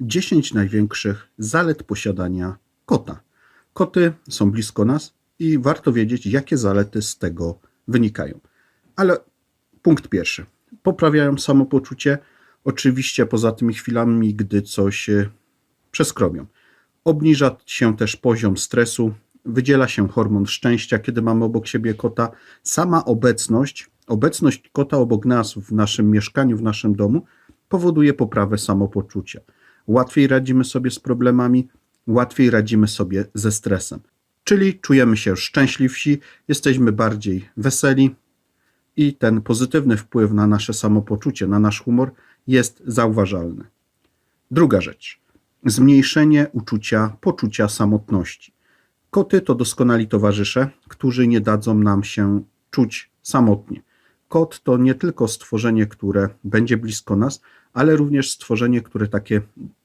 10 największych zalet posiadania kota. Koty są blisko nas i warto wiedzieć, jakie zalety z tego wynikają. Ale punkt pierwszy. Poprawiają samopoczucie, oczywiście poza tymi chwilami, gdy coś e, przeskrobią. Obniża się też poziom stresu, wydziela się hormon szczęścia, kiedy mamy obok siebie kota. Sama obecność, obecność kota obok nas w naszym mieszkaniu, w naszym domu powoduje poprawę samopoczucia. Łatwiej radzimy sobie z problemami, łatwiej radzimy sobie ze stresem. Czyli czujemy się szczęśliwsi, jesteśmy bardziej weseli i ten pozytywny wpływ na nasze samopoczucie, na nasz humor jest zauważalny. Druga rzecz. Zmniejszenie uczucia, poczucia samotności. Koty to doskonali towarzysze, którzy nie dadzą nam się czuć samotnie. Kot to nie tylko stworzenie, które będzie blisko nas, ale również stworzenie, które takie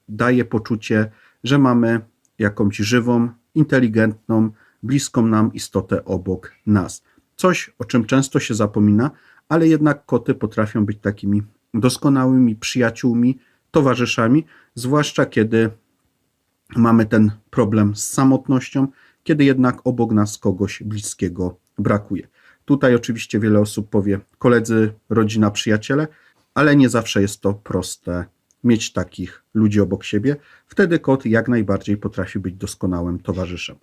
daje poczucie, że mamy jakąś żywą, inteligentną, bliską nam istotę obok nas. Coś, o czym często się zapomina, ale jednak koty potrafią być takimi doskonałymi przyjaciółmi, towarzyszami, zwłaszcza kiedy mamy ten problem z samotnością, kiedy jednak obok nas kogoś bliskiego brakuje. Tutaj oczywiście wiele osób powie koledzy, rodzina, przyjaciele, ale nie zawsze jest to proste mieć takich ludzi obok siebie. Wtedy kot jak najbardziej potrafi być doskonałym towarzyszem.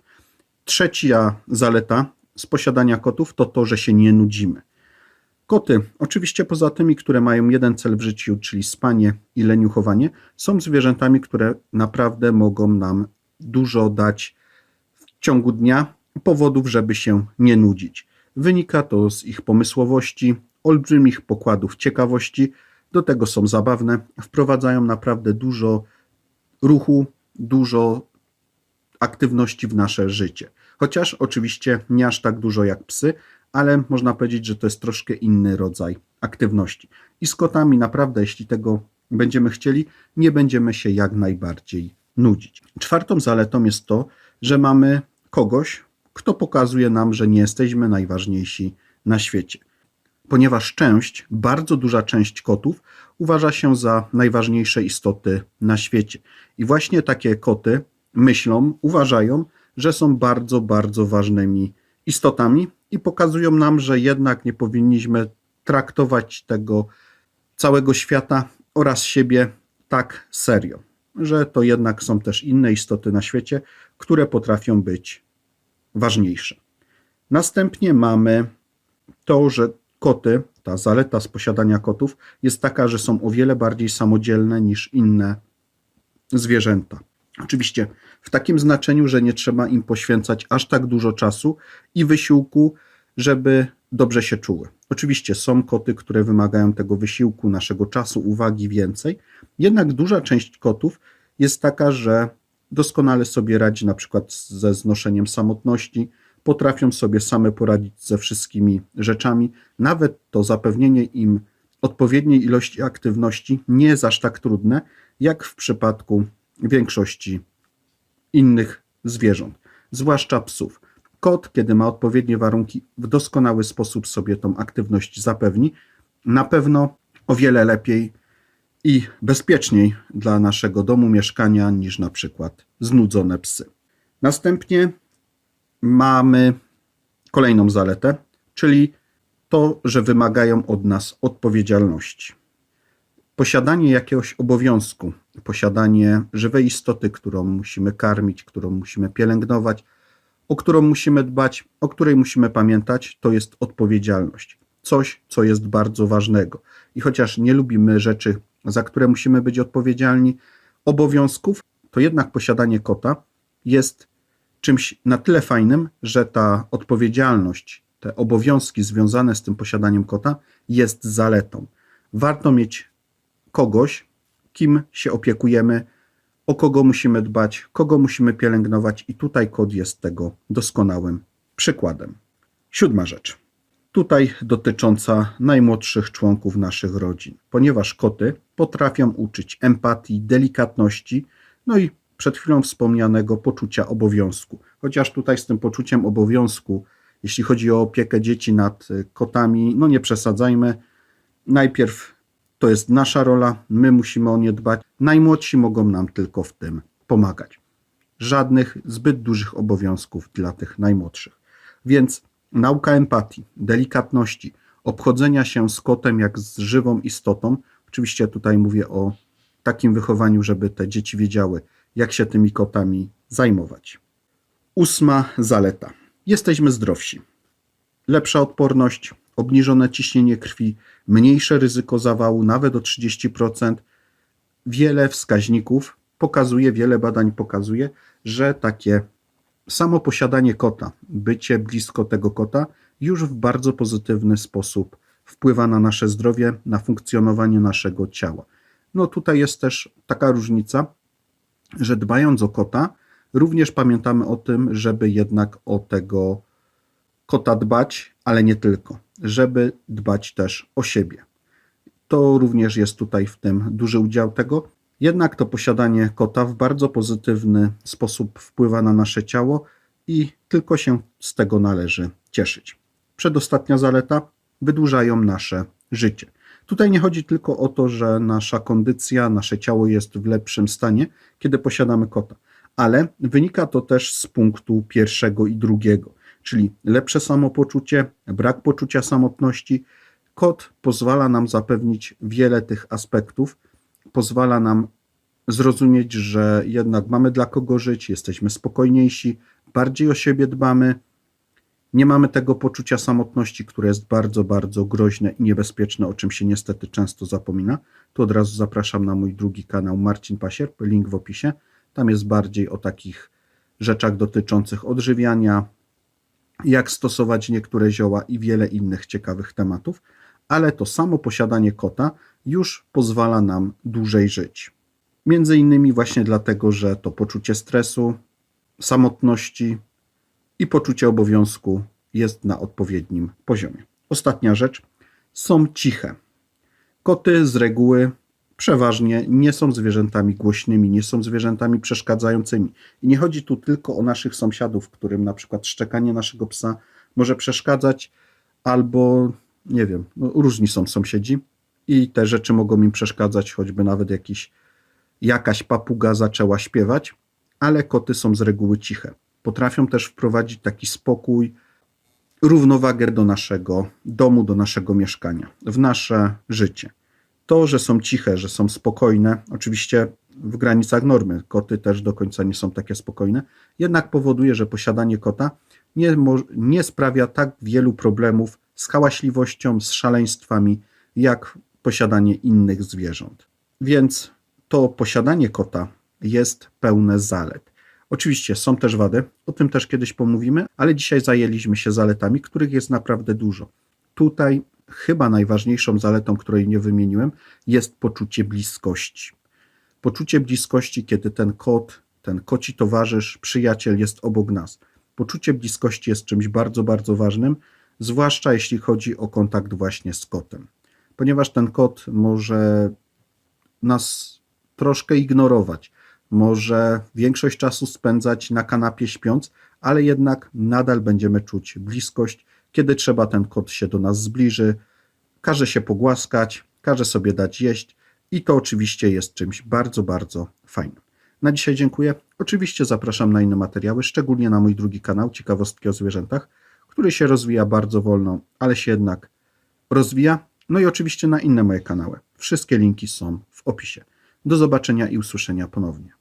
Trzecia zaleta z posiadania kotów to to, że się nie nudzimy. Koty, oczywiście poza tymi, które mają jeden cel w życiu, czyli spanie i leniuchowanie, są zwierzętami, które naprawdę mogą nam dużo dać w ciągu dnia powodów, żeby się nie nudzić. Wynika to z ich pomysłowości, olbrzymich pokładów ciekawości, do tego są zabawne, wprowadzają naprawdę dużo ruchu, dużo aktywności w nasze życie. Chociaż oczywiście nie aż tak dużo jak psy, ale można powiedzieć, że to jest troszkę inny rodzaj aktywności. I z kotami naprawdę, jeśli tego będziemy chcieli, nie będziemy się jak najbardziej nudzić. Czwartą zaletą jest to, że mamy kogoś, kto pokazuje nam, że nie jesteśmy najważniejsi na świecie. Ponieważ część, bardzo duża część kotów uważa się za najważniejsze istoty na świecie. I właśnie takie koty myślą, uważają, że są bardzo, bardzo ważnymi istotami i pokazują nam, że jednak nie powinniśmy traktować tego całego świata oraz siebie tak serio, że to jednak są też inne istoty na świecie, które potrafią być ważniejsze. Następnie mamy to, że koty, ta zaleta z posiadania kotów jest taka, że są o wiele bardziej samodzielne niż inne zwierzęta. Oczywiście w takim znaczeniu, że nie trzeba im poświęcać aż tak dużo czasu i wysiłku, żeby dobrze się czuły. Oczywiście są koty, które wymagają tego wysiłku, naszego czasu, uwagi więcej, jednak duża część kotów jest taka, że doskonale sobie radzi na przykład ze znoszeniem samotności, potrafią sobie same poradzić ze wszystkimi rzeczami. Nawet to zapewnienie im odpowiedniej ilości aktywności nie jest aż tak trudne, jak w przypadku większości innych zwierząt, zwłaszcza psów. Kot, kiedy ma odpowiednie warunki, w doskonały sposób sobie tą aktywność zapewni. Na pewno o wiele lepiej i bezpieczniej dla naszego domu, mieszkania niż na przykład znudzone psy. Następnie mamy kolejną zaletę, czyli to, że wymagają od nas odpowiedzialności. Posiadanie jakiegoś obowiązku, posiadanie żywej istoty, którą musimy karmić, którą musimy pielęgnować, o którą musimy dbać, o której musimy pamiętać, to jest odpowiedzialność. Coś, co jest bardzo ważnego. I chociaż nie lubimy rzeczy, za które musimy być odpowiedzialni, obowiązków, to jednak posiadanie kota jest czymś na tyle fajnym, że ta odpowiedzialność, te obowiązki związane z tym posiadaniem kota jest zaletą. Warto mieć kogoś, kim się opiekujemy, o kogo musimy dbać, kogo musimy pielęgnować, i tutaj kot jest tego doskonałym przykładem. Siódma rzecz. Tutaj dotycząca najmłodszych członków naszych rodzin, ponieważ koty potrafią uczyć empatii, delikatności, no i przed chwilą wspomnianego poczucia obowiązku. Chociaż tutaj z tym poczuciem obowiązku, jeśli chodzi o opiekę dzieci nad y, kotami, no nie przesadzajmy. Najpierw To jest nasza rola, my musimy o nie dbać. Najmłodsi mogą nam tylko w tym pomagać. Żadnych zbyt dużych obowiązków dla tych najmłodszych. Więc nauka empatii, delikatności, obchodzenia się z kotem jak z żywą istotą. Oczywiście tutaj mówię o takim wychowaniu, żeby te dzieci wiedziały, jak się tymi kotami zajmować. Ósma zaleta. Jesteśmy zdrowsi. Lepsza odporność, obniżone ciśnienie krwi, mniejsze ryzyko zawału, nawet o 30%. Wiele wskaźników pokazuje, wiele badań pokazuje, że takie samo posiadanie kota, bycie blisko tego kota, już w bardzo pozytywny sposób wpływa na nasze zdrowie, na funkcjonowanie naszego ciała. No tutaj jest też taka różnica, że dbając o kota, również pamiętamy o tym, żeby jednak o tego kota dbać, ale nie tylko, żeby dbać też o siebie. To również jest tutaj w tym duży udział tego. Jednak to posiadanie kota w bardzo pozytywny sposób wpływa na nasze ciało i tylko się z tego należy cieszyć. Przedostatnia zaleta wydłużają nasze życie. Tutaj nie chodzi tylko o to, że nasza kondycja, nasze ciało jest w lepszym stanie, kiedy posiadamy kota, ale wynika to też z punktu pierwszego i drugiego, czyli lepsze samopoczucie, brak poczucia samotności. Kot pozwala nam zapewnić wiele tych aspektów, pozwala nam zrozumieć, że jednak mamy dla kogo żyć, jesteśmy spokojniejsi, bardziej o siebie dbamy, nie mamy tego poczucia samotności, które jest bardzo, bardzo groźne i niebezpieczne, o czym się niestety często zapomina. Tu od razu zapraszam na mój drugi kanał Marcin Pasierb, link w opisie. Tam jest bardziej o takich rzeczach dotyczących odżywiania, jak stosować niektóre zioła i wiele innych ciekawych tematów, ale to samo posiadanie kota już pozwala nam dłużej żyć. Między innymi właśnie dlatego, że to poczucie stresu, samotności i poczucie obowiązku jest na odpowiednim poziomie. Ostatnia rzecz, są ciche. Koty z reguły przeważnie nie są zwierzętami głośnymi, nie są zwierzętami przeszkadzającymi. I nie chodzi tu tylko o naszych sąsiadów, którym na przykład szczekanie naszego psa może przeszkadzać, albo nie wiem, no, różni są sąsiedzi i te rzeczy mogą im przeszkadzać, choćby nawet jakiś, jakaś papuga zaczęła śpiewać, ale koty są z reguły ciche. Potrafią też wprowadzić taki spokój, równowagę do naszego domu, do naszego mieszkania, w nasze życie. To, że są ciche, że są spokojne, oczywiście w granicach normy, koty też do końca nie są takie spokojne, jednak powoduje, że posiadanie kota nie, nie sprawia tak wielu problemów z hałaśliwością, z szaleństwami, jak posiadanie innych zwierząt. Więc to posiadanie kota jest pełne zalet. Oczywiście są też wady, o tym też kiedyś pomówimy, ale dzisiaj zajęliśmy się zaletami, których jest naprawdę dużo. Tutaj chyba najważniejszą zaletą, której nie wymieniłem, jest poczucie bliskości. Poczucie bliskości, kiedy ten kot, ten koci towarzysz, przyjaciel jest obok nas. Poczucie bliskości jest czymś bardzo, bardzo ważnym, zwłaszcza jeśli chodzi o kontakt właśnie z kotem. Ponieważ ten kot może nas troszkę ignorować, może większość czasu spędzać na kanapie śpiąc, ale jednak nadal będziemy czuć bliskość, kiedy trzeba ten kot się do nas zbliży, każe się pogłaskać, każe sobie dać jeść i to oczywiście jest czymś bardzo, bardzo fajnym. Na dzisiaj dziękuję. Oczywiście zapraszam na inne materiały, szczególnie na mój drugi kanał Ciekawostki o zwierzętach, który się rozwija bardzo wolno, ale się jednak rozwija. No i oczywiście na inne moje kanały. Wszystkie linki są w opisie. Do zobaczenia i usłyszenia ponownie.